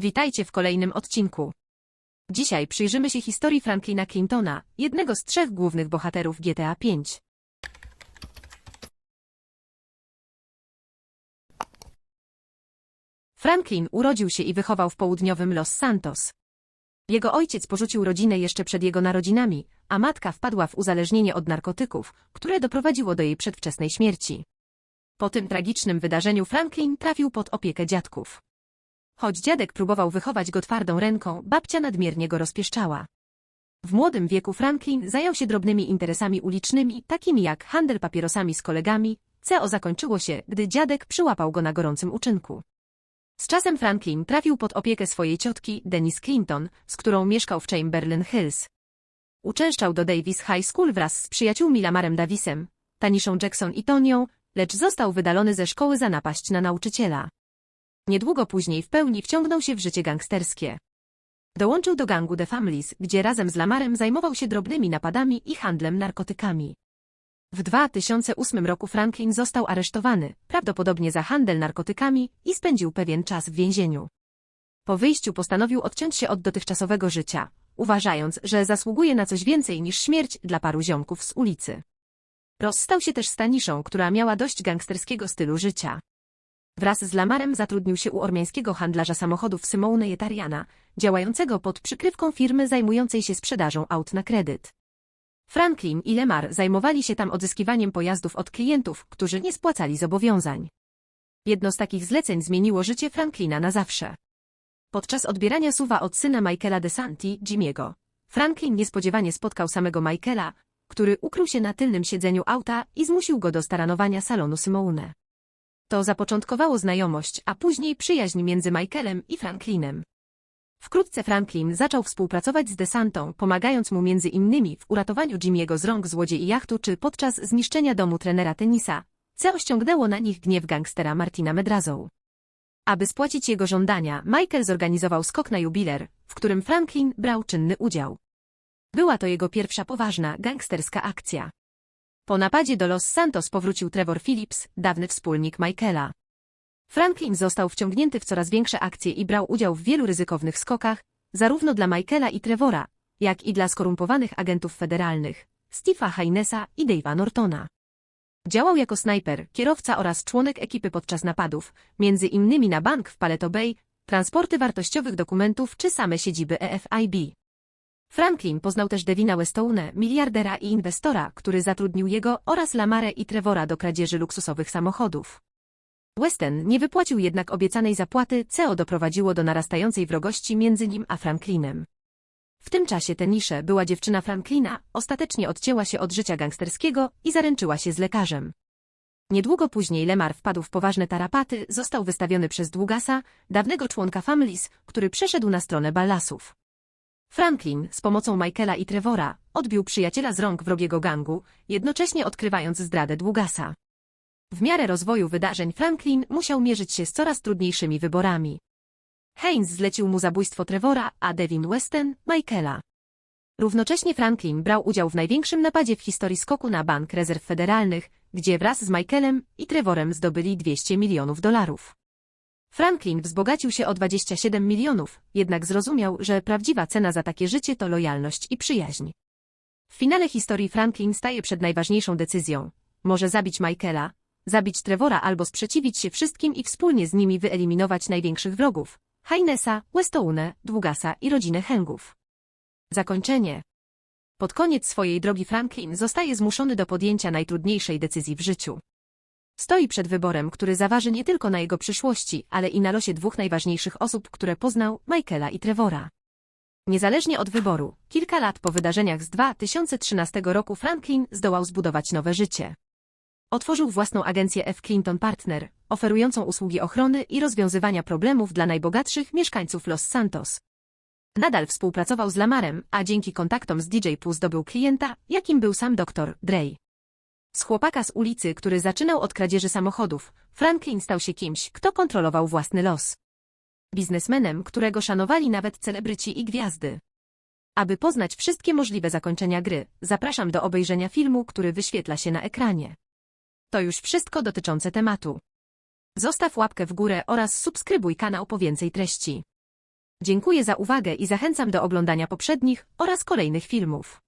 Witajcie w kolejnym odcinku. Dzisiaj przyjrzymy się historii Franklina Clintona, jednego z trzech głównych bohaterów GTA V. Franklin urodził się i wychował w południowym Los Santos. Jego ojciec porzucił rodzinę jeszcze przed jego narodzinami, a matka wpadła w uzależnienie od narkotyków, które doprowadziło do jej przedwczesnej śmierci. Po tym tragicznym wydarzeniu Franklin trafił pod opiekę dziadków. Choć dziadek próbował wychować go twardą ręką, babcia nadmiernie go rozpieszczała. W młodym wieku Franklin zajął się drobnymi interesami ulicznymi, takimi jak handel papierosami z kolegami. CO zakończyło się, gdy dziadek przyłapał go na gorącym uczynku. Z czasem Franklin trafił pod opiekę swojej ciotki, Denise Clinton, z którą mieszkał w Chamberlain Hills. Uczęszczał do Davis High School wraz z przyjaciółmi Lamarem Davisem, Taniszą Jackson i Tonią, lecz został wydalony ze szkoły za napaść na nauczyciela. Niedługo później w pełni wciągnął się w życie gangsterskie. Dołączył do gangu The Families, gdzie razem z Lamarem zajmował się drobnymi napadami i handlem narkotykami. W 2008 roku Franklin został aresztowany, prawdopodobnie za handel narkotykami i spędził pewien czas w więzieniu. Po wyjściu postanowił odciąć się od dotychczasowego życia, uważając, że zasługuje na coś więcej niż śmierć dla paru ziomków z ulicy. Rozstał się też z Taniszą, która miała dość gangsterskiego stylu życia. Wraz z Lamarem zatrudnił się u ormiańskiego handlarza samochodów Simone Jetariana, działającego pod przykrywką firmy zajmującej się sprzedażą aut na kredyt. Franklin i Lemar zajmowali się tam odzyskiwaniem pojazdów od klientów, którzy nie spłacali zobowiązań. Jedno z takich zleceń zmieniło życie Franklina na zawsze. Podczas odbierania suwa od syna Michaela DeSanti, Jimiego, Franklin niespodziewanie spotkał samego Michaela, który ukrył się na tylnym siedzeniu auta i zmusił go do staranowania salonu Simone. To zapoczątkowało znajomość, a później przyjaźń między Michaelem i Franklinem. Wkrótce Franklin zaczął współpracować z DeSantą, pomagając mu między innymi w uratowaniu Jimiego z rąk złodziei jachtu czy podczas zniszczenia domu trenera tenisa, co ściągnęło na nich gniew gangstera Martina Medrazą. Aby spłacić jego żądania, Michael zorganizował skok na jubiler, w którym Franklin brał czynny udział. Była to jego pierwsza poważna, gangsterska akcja. Po napadzie do Los Santos powrócił Trevor Phillips, dawny wspólnik Michaela. Franklin został wciągnięty w coraz większe akcje i brał udział w wielu ryzykownych skokach, zarówno dla Michaela i Trevora, jak i dla skorumpowanych agentów federalnych, Steve'a Hainesa i Dave'a Nortona. Działał jako snajper, kierowca oraz członek ekipy podczas napadów, między innymi na bank w Paleto Bay, transporty wartościowych dokumentów czy same siedziby EFIB. Franklin poznał też Devina Westone, miliardera i inwestora, który zatrudnił jego oraz Lamarę i Trevora do kradzieży luksusowych samochodów. Weston nie wypłacił jednak obiecanej zapłaty, co doprowadziło do narastającej wrogości między nim a Franklinem. W tym czasie Tenisze była dziewczyna Franklina, ostatecznie odcięła się od życia gangsterskiego i zaręczyła się z lekarzem. Niedługo później Lemar wpadł w poważne tarapaty, został wystawiony przez Długasa, dawnego członka Families, który przeszedł na stronę Ballasów. Franklin, z pomocą Michaela i Trevora, odbił przyjaciela z rąk wrogiego gangu, jednocześnie odkrywając zdradę Długasa. W miarę rozwoju wydarzeń Franklin musiał mierzyć się z coraz trudniejszymi wyborami. Haynes zlecił mu zabójstwo Trevora, a Devin Weston – Michaela. Równocześnie Franklin brał udział w największym napadzie w historii skoku na Bank Rezerw Federalnych, gdzie wraz z Michaelem i Trevorem zdobyli 200 milionów dolarów. Franklin wzbogacił się o 27 milionów, jednak zrozumiał, że prawdziwa cena za takie życie to lojalność i przyjaźń. W finale historii Franklin staje przed najważniejszą decyzją. Może zabić Michaela, zabić Trevora albo sprzeciwić się wszystkim i wspólnie z nimi wyeliminować największych wrogów. Hainesa, Westone, Długasa i rodzinę Hengów. Zakończenie. Pod koniec swojej drogi Franklin zostaje zmuszony do podjęcia najtrudniejszej decyzji w życiu. Stoi przed wyborem, który zaważy nie tylko na jego przyszłości, ale i na losie dwóch najważniejszych osób, które poznał, Michaela i Trevora. Niezależnie od wyboru, kilka lat po wydarzeniach z 2013 roku Franklin zdołał zbudować nowe życie. Otworzył własną agencję F. Clinton Partner, oferującą usługi ochrony i rozwiązywania problemów dla najbogatszych mieszkańców Los Santos. Nadal współpracował z Lamarem, a dzięki kontaktom z DJ Poo zdobył klienta, jakim był sam dr Dre. Z chłopaka z ulicy, który zaczynał od kradzieży samochodów, Franklin stał się kimś, kto kontrolował własny los. Biznesmenem, którego szanowali nawet celebryci i gwiazdy. Aby poznać wszystkie możliwe zakończenia gry, zapraszam do obejrzenia filmu, który wyświetla się na ekranie. To już wszystko dotyczące tematu. Zostaw łapkę w górę oraz subskrybuj kanał po więcej treści. Dziękuję za uwagę i zachęcam do oglądania poprzednich oraz kolejnych filmów.